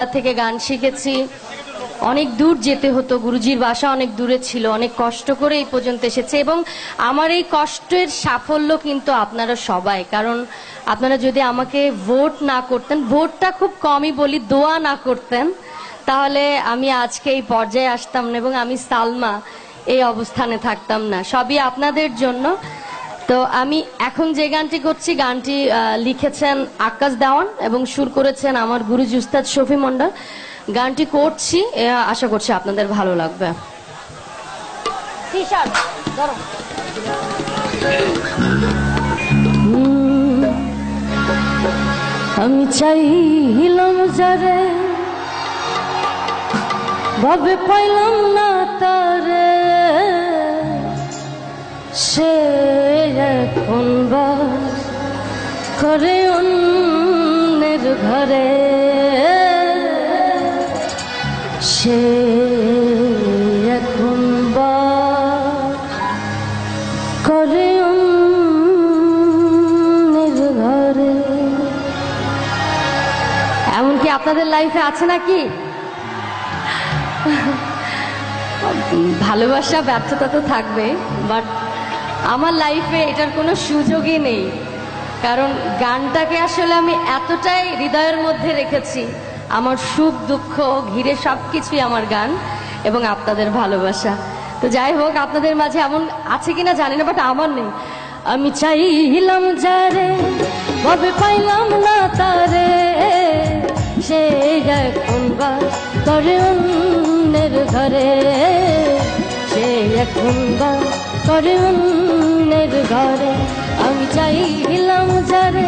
থেকে গান শিখেছি। অনেক দূর যেতে হতো, গুরুজির বাসা অনেক দূরে ছিল, অনেক কষ্ট করে এই পর্যন্ত এসেছে এবং আমার এই কষ্টের সাফল্য কিন্তু আপনারা সবাই, কারণ আপনারা যদি আমাকে ভোট না করতেন, ভোটটা খুব কমই বলি, দোয়া না করতেন, তাহলে আমি আজকে এই পর্যায়ে আসতাম না এবং আমি সালমা এই অবস্থানে থাকতাম না। সবই আপনাদের জন্য। তো আমি এখন যে গানটি করছি, গানটি লিখেছেন আকাশ দেওয়ান এবং সুর করেছেন আমার গুরুজি উস্তাদ শফি মন্ডল গানটি করছি আশা করছি আপনাদের ভালো লাগবে। আমি চাইলাম যারে, ভাবে পাইলাম না তারে। সে এখন বাস করে অন্যের ঘরে। সে এখন বাস করে অন্যের ঘরে। এমনকি আপনাদের লাইফে আছে নাকি? ভালোবাসা, ব্যর্থতা তো থাকবে বাট আমার লাইফে এটার কোনো সুযোগই নেই। কারণ গানটাকে আসলে আমি এতটাই হৃদয়ের মধ্যে রেখেছি। আমার সুখ, দুঃখ, ঘিরে সব কিছুই আমার গান এবং আপনাদের ভালোবাসা। তো যাই হোক, আপনাদের মাঝে এমন আছে কিনা জানি না বাট আমার নেই। আমি চাইলাম যারে ভাবে পাইলাম না তারে। সে এখন বা করে অন্যের ঘরে। সে এখন বা করে অন্যের ঘরে আমি চাইলাম যারে,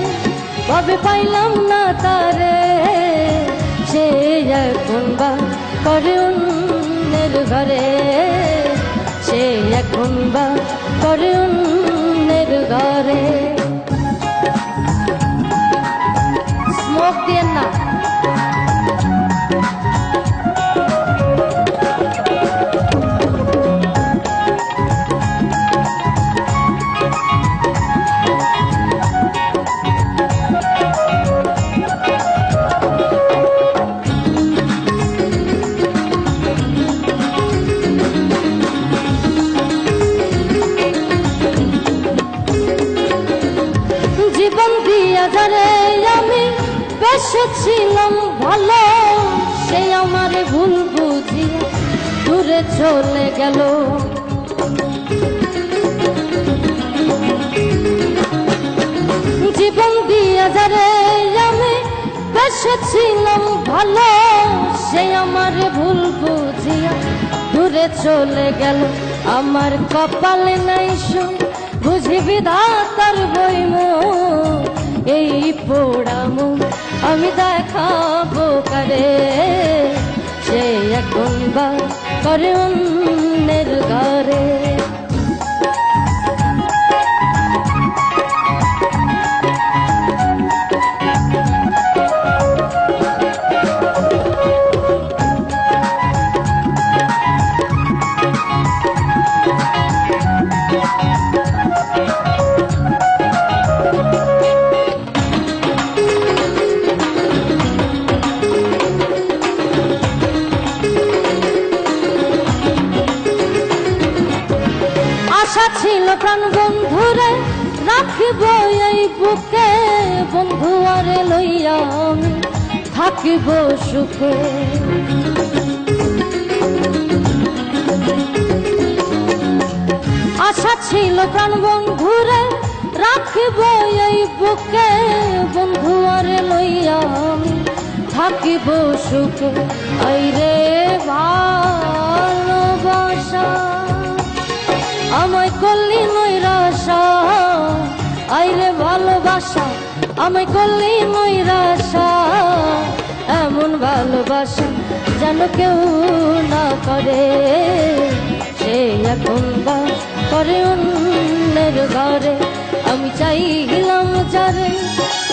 কবে পাইলাম না তারে? সে এখন বা করে অন্যের ঘরে, সে এখন বা করে অন্যের ঘরে। বেসেছিলাম ভালো, সে আমার ভুল বুঝিয়া দূরে চলে গেল। জীবন দিয়া যারে আমি বেসেছিলাম ভালো, সে আমার ভুল বুঝিয়া দূরে চলে গেল। আমার কপালে নাই সুখ বুঝি বিধাতার বইম এই পোড়ামু আমি করে সে এখন বা করে অন্যের ঘরে। আশা ছিল প্রাণ বন্ধুরে, রাখিব এই বুকে। বন্ধু আরে লইয়া আমি থাকিব সুখে। আশা ছিল প্রাণ বন্ধুরে, রাখিব এই বুকে। বন্ধু আরে লইয়া আমি থাকিব সুখে। আইরে ভালোবাসা। আমায় করলি নৈরাশা আইরে ভালোবাসা, আমায় করলি নৈরাশা এমন ভালোবাসা যেন কেউ না করে, সে এখন বা করে অন্যের ঘরে। আমি চাইলাম যারে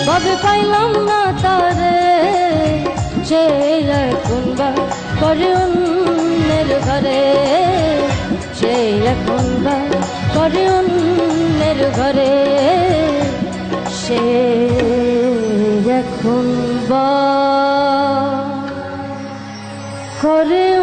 ভাবে পাইলাম না তারে। সে এখন বা করে অন্যের ঘরে, সে এখন ঘরে অন্যের ঘরে সে এখন বা। করে